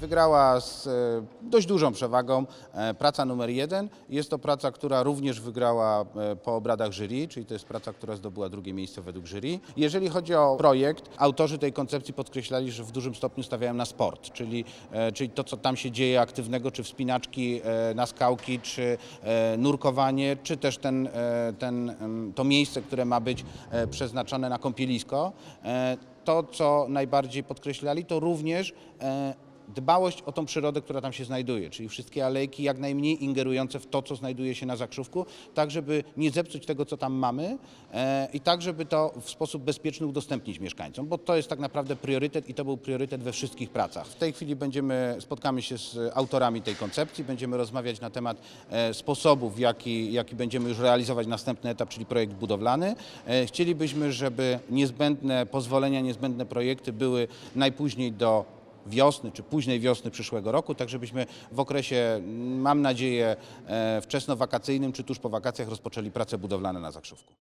Wygrała z e, dość dużą przewagą e, praca numer jeden. Jest to praca, która również wygrała e, po obradach jury, czyli to jest praca, która zdobyła drugie miejsce według jury. Jeżeli chodzi o projekt, autorzy tej koncepcji podkreślali, że w dużym stopniu stawiają na sport, czyli, czyli to, co tam się dzieje aktywnego, czy wspinaczki na skałki, czy nurkowanie, czy też ten, ten, em, to miejsce, które ma być przeznaczone na kąpielisko. To, co najbardziej podkreślali, to również dbałość o tą przyrodę, która tam się znajduje, czyli wszystkie alejki jak najmniej ingerujące w to, co znajduje się na zakrzówku, tak żeby nie zepsuć tego, co tam mamy e, i tak, żeby to w sposób bezpieczny udostępnić mieszkańcom, bo to jest tak naprawdę priorytet i to był priorytet we wszystkich pracach. W tej chwili będziemy, spotkamy się z autorami tej koncepcji, będziemy rozmawiać na temat e, sposobów, jaki, jaki będziemy już realizować następny etap, czyli projekt budowlany. E, Chcielibyśmy, żeby niezbędne pozwolenia, niezbędne projekty były najpóźniej do wiosny czy późnej wiosny przyszłego roku, tak żebyśmy w okresie, mam nadzieję, e, wczesnowakacyjnym czy tuż po wakacjach rozpoczęli prace budowlane na Zakrzówku.